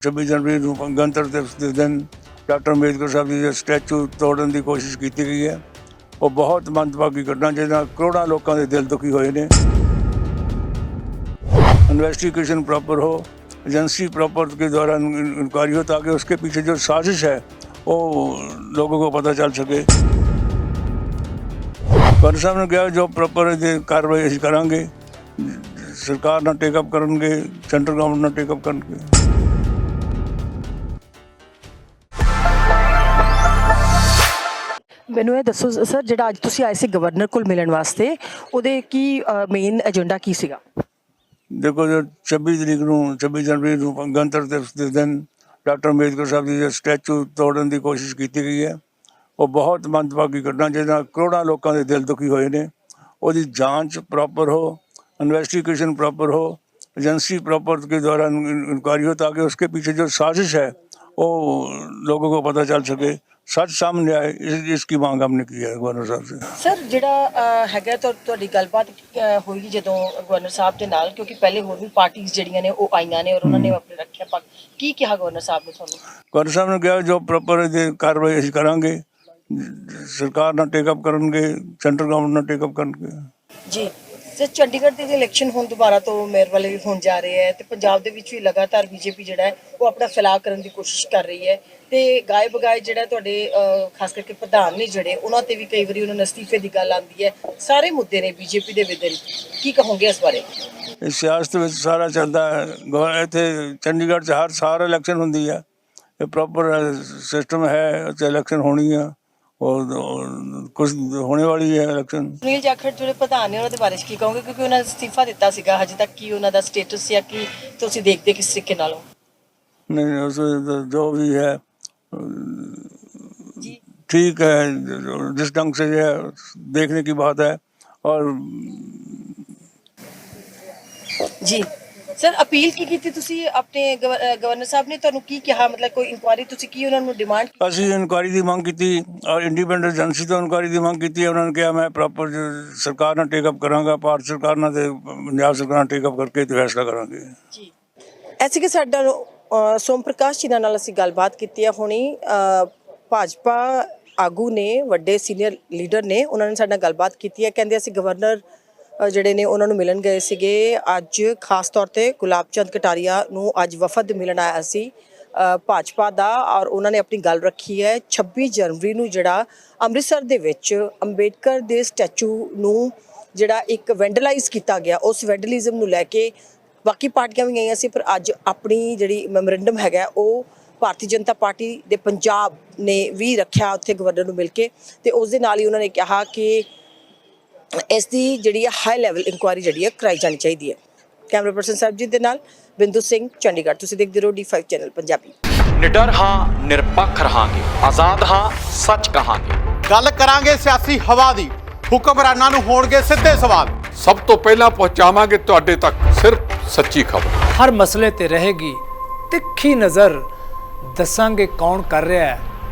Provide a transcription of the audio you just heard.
26 ਜਨਵਰੀ ਨੂੰ ਗਣਤੰਤਰ ਦਿਵਸ ਦੇ ਦਿਨ ਡਾਕਟਰ ਅੰਬੇਦਕਰ ਸਾਹਿਬ ਜੀ ਦਾ ਸਟੈਚੂ ਤੋੜਨ ਦੀ ਕੋਸ਼ਿਸ਼ ਕੀਤੀ ਗਈ ਹੈ ਉਹ ਬਹੁਤ ਮੰਦਭਾਗੀ ਘਟਨਾ ਜਿਹਦੇ ਨਾਲ ਕਰੋੜਾਂ ਲੋਕਾਂ ਦੇ ਦਿਲ ਦੁਖੀ ਹੋਏ ਨੇ इन्वेस्टिगेशन प्रॉपर हो एजेंसी प्रॉपर के द्वारा इंक्वायरी हो ताकि उसके पीछे जो साजिश है वो लोगों को पता चल सके ਪਰ ਸਾਹਿਬ ਨੇ ਕਿਹਾ ਜੋ ਪ੍ਰੋਪਰ ਜੇ ਕਾਰਵਾਈ ਅਸੀਂ ਕਰਾਂਗੇ ਸਰਕਾਰ ਨਾਲ ਟੇਕ ਅਪ ਕਰਨਗੇ ਸੈਂਟਰ ਗਵਰਨਮੈਂਟ ਨਾਲ ਟੇਕ ਅਪ ਕਰਨਗੇ ਮੈਨੂੰ ਇਹ ਦੱਸੋ ਸਰ, ਜਿਹੜਾ ਅੱਜ ਤੁਸੀਂ ਆਏ ਸੀ ਗਵਰਨਰ ਕੋਲ ਮਿਲਣ ਵਾਸਤੇ, ਉਹਦੇ ਕੀ ਮੇਨ ਏਜੰਡਾ ਕੀ ਸੀਗਾ? ਦੇਖੋ ਜੋ 26 ਤਰੀਕ ਨੂੰ 26 ਜਨਵਰੀ ਨੂੰ ਗਣਤੰਤਰ ਦਿਵਸ ਦੇ ਦਿਨ ਡਾਕਟਰ ਅੰਬੇਦਕਰ ਸਾਹਿਬ ਜੀ ਦਾ ਸਟੈਚੂ ਤੋੜਨ ਦੀ ਕੋਸ਼ਿਸ਼ ਕੀਤੀ ਗਈ ਹੈ। ਉਹ ਬਹੁਤ ਮੰਦਭਾਗੀ ਘਟਨਾ ਜਿਹਨਾਂ ਕਰੋੜਾਂ ਲੋਕਾਂ ਦੇ ਦਿਲ ਦੁਖੀ ਹੋਏ ਨੇ। ਉਹਦੀ ਜਾਂਚ ਪ੍ਰੋਪਰ ਹੋ ਇਨਵੈਸਟੀਗੇਸ਼ਨ ਪ੍ਰੋਪਰ ਹੋ एजेंसी प्रॉपर के द्वारा इंक्वायरी हो ताकि उसके पीछे जो साजिश है वो लोगों को पता चल सके सच सामने आए इस, इसकी मांग हमने की है गवर्नर साहब से ਸਰ ਜਿਹੜਾ ਅਹ, ਹੈਗਾ ਤੁਹਾ- ਤੁਹਾਡੀ ਗੱਲਬਾਤ ਅਹ, ਹੋਈ ਜਦੋਂ ਗਵਰਨਰ ਸਾਹਿਬ ਦੇ ਨਾਲ ਕਿਉਂਕਿ ਪਹਿਲੇ ਹੋਰ ਵੀ ਪਾਰਟੀਆਂ ਜਿਹੜੀਆਂ ਨੇ ਉਹ ਆਈਆਂ ਨੇ ਔਰ ਉਹਨਾਂ ਨੇ ਆਪਣੇ ਰੱਖਿਆ ਪੱਕ ਕੀ ਕਿਹਾ ਗਵਰਨਰ ਸਾਹਿਬ ਨੇ ਤੁਹਾਨੂੰ ਗਵਰਨਰ ਸਾਹਿਬ ਨੇ ਕਿਹਾ ਜੋ ਪ੍ਰੋਪਰ ਜੇ ਕਾਰਵਾਈ ਅਸੀਂ ਕਰਾਂਗੇ ਸਰਕਾਰ ਨਾਲ ਟੇਕ ਅਪ ਕਰਨਗੇ ਸੈਂਟਰ ਗਵਰਨਮੈਂਟ ਨਾਲ ਟੇਕ ਅਪ ਕਰਨਗੇ ਜੀ ਜੇ ਚੰਡੀਗੜ੍ਹ ਦੇ ਇਲੈਕਸ਼ਨ ਹੁਣ ਦੁਬਾਰਾ ਤੋਂ ਮੇਅਰ ਵਾਲੇ ਵੀ ਹੋਣ ਜਾ ਰਹੇ ਹੈ ਤੇ ਪੰਜਾਬ ਦੇ ਵਿੱਚ ਵੀ ਲਗਾਤਾਰ ਬੀਜੇਪੀ ਜਿਹੜਾ ਹੈ, ਉਹ ਆਪਣਾ ਫੈਲਾਅ ਕਰਨ ਦੀ ਕੋਸ਼ਿਸ਼ ਕਰ ਰਹੀ ਹੈ ਤੇ ਗਾਏ ਬਗਾਏ ਜਿਹੜਾ ਤੁਹਾਡੇ ਖਾਸ ਕਰਕੇ ਪ੍ਰਧਾਨ ਨੇ ਜਿਹੜੇ, ਉਹਨਾਂ ਤੇ ਵੀ ਕਈ ਵਾਰੀ ਉਹਨਾਂ ਨੂੰ ਅਸਤੀਫੇ ਦੀ ਗੱਲ ਆਉਂਦੀ ਹੈ। ਸਾਰੇ ਮੁੱਦੇ ਨੇ ਬੀਜੇਪੀ ਦੇ ਵਿਦਨ ਕੀ ਕਹੋਗੇ ਇਸ ਬਾਰੇ? ਇਹ ਸਿਆਸਤ ਵਿੱਚ ਸਾਰਾ ਚੱਲਦਾ ਹੈ। ਇੱਥੇ ਚੰਡੀਗੜ੍ਹ 'ਚ ਹਰ ਸਾਲ ਇਲੈਕਸ਼ਨ ਹੁੰਦੀ ਹੈ ਇਹ ਪ੍ਰੋਪਰ ਸਿਸਟਮ ਹੈ ਤੇ ਇਲੈਕਸ਼ਨ ਹੋਣੀ ਹੈ ਔਰ ਕੁਝ ਹੋਣੇ ਵਾਲੀ ਹੈ ਇਲੈਕਸ਼ਨ ਸੁਨੀਲ ਜਾਖੜ ਜਿਹੜੇ ਪ੍ਰਧਾਨ ਨੇ ਉਹਨਾਂ ਦੇ ਬਾਰੇ 'ਚ ਕੀ ਕਹੋਗੇ ਕਿਉਂਕਿ ਉਹਨਾਂ ਨੇ ਅਸਤੀਫਾ ਦਿੱਤਾ ਸੀਗਾ ਹਜੇ ਤੱਕ ਕੀ ਉਹਨਾਂ ਦਾ ਸਟੇਟਸ ਜਾਂ ਕੀ ਤੁਸੀਂ ਦੇਖਦੇ ਕਿਸ ਤਰੀਕੇ ਨਾਲ ਹੋ नहीं उसमें जो भी है ਜੀ ठीक है जो- जिस ढंग से ये देखने की बात है और ਜੀ ਸਰ ਅਪੀਲ ਕੀ ਕੀਤੀ ਤੁਸੀਂ? ਆਪਣੇ ਗਵਰਨਰ ਸਾਹਿਬ ਨੇ ਤੁਹਾਨੂੰ ਕੀ ਕਿਹਾ? ਮਤਲਬ ਕੋਈ ਇਨਕੁਆਇਰੀ ਤੁਸੀਂ ਕੀ ਉਹਨਾਂ ਨੂੰ ਡਿਮਾਂਡ ਅਸੀਂ ਇਨਕੁਆਇਰੀ ਦੀ ਮੰਗ ਕੀਤੀ ਔਰ ਇੰਡੀਪੈਂਡੈਂਟ ਏਜੰਸੀ ਤੋਂ ਇਨਕੁਆਇਰੀ ਦੀ ਮੰਗ ਕੀਤੀ ਉਹਨਾਂ ਨੇ ਕਿਹਾ ਮੈਂ ਪ੍ਰੋਪਰ ਸਰਕਾਰ ਨਾਲ ਟੇਕ ਅਪ ਕਰਾਂਗਾ ਭਾਰਤ ਸਰਕਾਰ ਨਾਲ ਤੇ ਪੰਜਾਬ ਸਰਕਾਰ ਨਾਲ ਟੇਕ ਅਪ ਕਰਕੇ ਤੇ ਫੈਸਲਾ ਕਰਾਂਗੇ। ਜੀ। ਐਸੇ ਕਿ ਸਾਡਾ ਸੋਮ ਪ੍ਰਕਾਸ਼ ਜੀ ਨਾਲ ਅਸੀਂ ਗੱਲਬਾਤ ਕੀਤੀ ਹੈ ਹੁਣੀ ਭਾਜਪਾ ਆਗੂ ਨੇ ਵੱਡੇ ਸੀਨੀਅਰ ਲੀਡਰ ਨੇ ਉਹਨਾਂ ਨੇ ਸਾਡੇ ਨਾਲ ਗੱਲਬਾਤ ਕੀਤੀ ਹੈ ਕਹਿੰਦੇ ਅਸੀਂ ਗਵਰਨਰ ਜਿਹੜੇ ਨੇ ਉਹਨਾਂ ਨੂੰ ਮਿਲਣ ਗਏ ਸੀਗੇ। ਅੱਜ ਖਾਸ ਤੌਰ ਤੇ ਗੁਲਾਬ ਚੰਦ ਕਟਾਰੀਆ ਨੂੰ ਅੱਜ ਵਫਦ ਮਿਲਣ ਆਇਆ ਸੀ ਭਾਜਪਾ ਦਾ ਔਰ ਉਹਨਾਂ ਨੇ ਆਪਣੀ ਗੱਲ ਰੱਖੀ ਹੈ। 26 ਜਨਵਰੀ ਨੂੰ ਜਿਹੜਾ ਅੰਮ੍ਰਿਤਸਰ ਦੇ ਵਿੱਚ ਅੰਬੇਡਕਰ ਦੇ ਸਟੈਚੂ ਨੂੰ ਜਿਹੜਾ ਇੱਕ ਵੈਂਡਲਾਈਜ਼ ਕੀਤਾ ਗਿਆ, ਉਸ ਵੈਂਡਲਿਜ਼ਮ ਨੂੰ ਲੈ ਕੇ ਬਾਕੀ ਪਾਰਟੀਆਂ ਵੀ ਗਈਆਂ ਸੀ, ਪਰ ਅੱਜ ਆਪਣੀ ਜਿਹੜੀ ਮੈਮੋਰੈਂਡਮ ਹੈਗਾ, ਉਹ ਭਾਰਤੀ ਜਨਤਾ ਪਾਰਟੀ ਦੇ ਪੰਜਾਬ ਨੇ ਵੀ ਰੱਖਿਆ ਉੱਥੇ ਗਵਰਨਰ ਨੂੰ ਮਿਲ ਕੇ ਤੇ ਉਸ ਦੇ ਨਾਲ ਹੀ ਉਹਨਾਂ ਨੇ ਕਿਹਾ ਕਿ ਇਸ ਦੀ ਜਿਹੜੀ ਹੈ ਹਾਈ ਲੈਵਲ ਇਨਕੁਆਇਰੀ ਜਿਹੜੀ ਹੈ ਕਰਾਈ ਜਾਣੀ ਚਾਹੀਦੀ ਹੈ। ਕੈਮਰਾ ਪਰਸਨ ਸਾਹਿਬ ਜੀ ਦੇ ਨਾਲ ਬਿੰਦੂ ਸਿੰਘ ਚੰਡੀਗੜ੍ਹ। ਤੁਸੀਂ ਦੇਖਦੇ ਰਹੋ D5 ਚੈਨਲ ਪੰਜਾਬੀ। ਨਿਡਰ ਹਾਂ ਨਿਰਪੱਖ ਰਹਾਂਗੇ। ਆਜ਼ਾਦ ਹਾਂ ਸੱਚ ਕਹਾਂਗੇ। ਗੱਲ ਕਰਾਂਗੇ ਸਿਆਸੀ ਹਵਾ ਦੀ। ਹੁਕਮਰਾਨਾਂ ਨੂੰ ਹੋਣਗੇ ਸਿੱਧੇ ਸਵਾਲ। ਸਭ ਤੋਂ ਪਹਿਲਾਂ ਪਹੁੰਚਾਵਾਂਗੇ ਤੁਹਾਡੇ ਤੱਕ ਸਿਰਫ ਸੱਚੀ ਖਬਰ। ਹਰ ਮਸਲੇ ਤੇ ਰਹੇਗੀ ਤਿੱਖੀ ਨਜ਼ਰ। ਦੱਸਾਂਗੇ ਕੌਣ ਕਰ ਰਿਹਾ ਹੈ।